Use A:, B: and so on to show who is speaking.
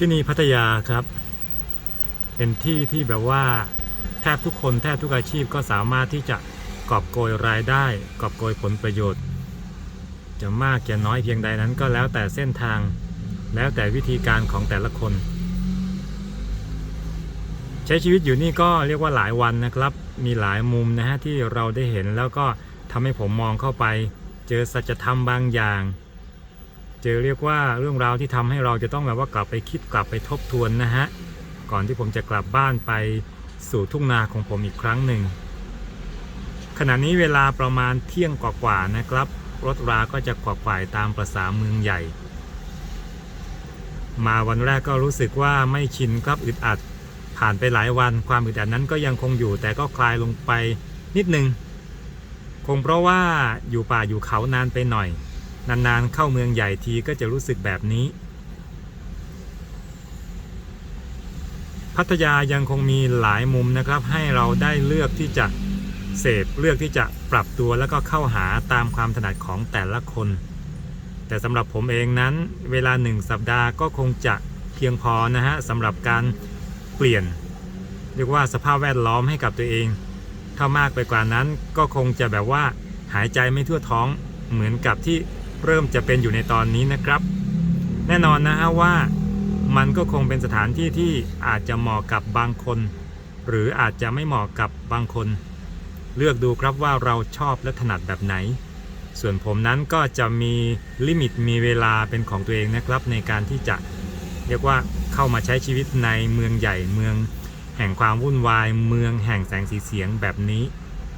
A: ที่นี่พัทยาครับ เป็นที่ที่แบบว่าแทบทุกคนแทบทุกอาชีพก็สามารถที่จะกอบโกยรายได้กอบโกยผลประโยชน์ จะมากจะน้อยเพียงใดนั้นก็แล้วแต่เส้นทาง แล้วแต่วิธีการของแต่ละคน ใช้ชีวิตอยู่นี่ก็เรียกว่าหลายวันนะครับ มีหลายมุมนะฮะที่เราได้เห็นแล้วก็ทำให้ผมมองเข้าไป เจอสัจธรรมบางอย่าง จอเรียกว่าเรื่องราวที่ทำให้เราจะต้องแบบว่ากลับไปคิดกลับไปทบทวนนะฮะ ก่อนที่ผมจะกลับบ้านไปสู่ทุ่งนาของผมอีกครั้งหนึ่ง ขณะนี้เวลาประมาณเที่ยงกว่าๆนะครับ รถราก็จะขวักไขว่ตามประษาเมืองใหญ่ มาวันแรกก็รู้สึกว่าไม่ชินครับอึดอัด ผ่านไปหลายวันความอึดอัดนั้นก็ยังคงอยู่แต่ก็คลายลงไปนิดนึง คงเพราะว่าอยู่ป่าอยู่เขานานไปหน่อย นานๆเข้าเมืองใหญ่ทีก็จะรู้สึกแบบนี้ พัทยายังคงมีหลายมุมนะครับ ให้เราได้เลือกที่จะเสพเลือกที่จะปรับตัวแล้วก็เข้าหาตามความถนัดของแต่ละคน แต่สำหรับผมเองนั้น เวลาหนึ่งสัปดาห์ก็คงจะเพียงพอนะฮะสำหรับการเปลี่ยน เรียกว่าสภาพแวดล้อมให้กับตัวเอง ถ้ามากไปกว่านั้นก็คงจะแบบว่าหายใจไม่ทั่วท้องเหมือนกับที่ เริ่มจะเป็นอยู่ในตอนนี้นะครับ แน่นอนนะฮะว่ามันก็คงเป็นสถานที่ที่อาจจะเหมาะกับบางคน หรืออาจจะไม่เหมาะกับบางคน เลือกดูครับว่าเราชอบและถนัดแบบไหน ส่วนผมนั้นก็จะมีลิมิตมีเวลาเป็นของตัวเองนะครับ ในการที่จะเรียกว่าเข้ามาใช้ชีวิตในเมืองใหญ่เมือง แห่งความวุ่นวาย เมืองแห่งแสงสีเสียงแบบนี้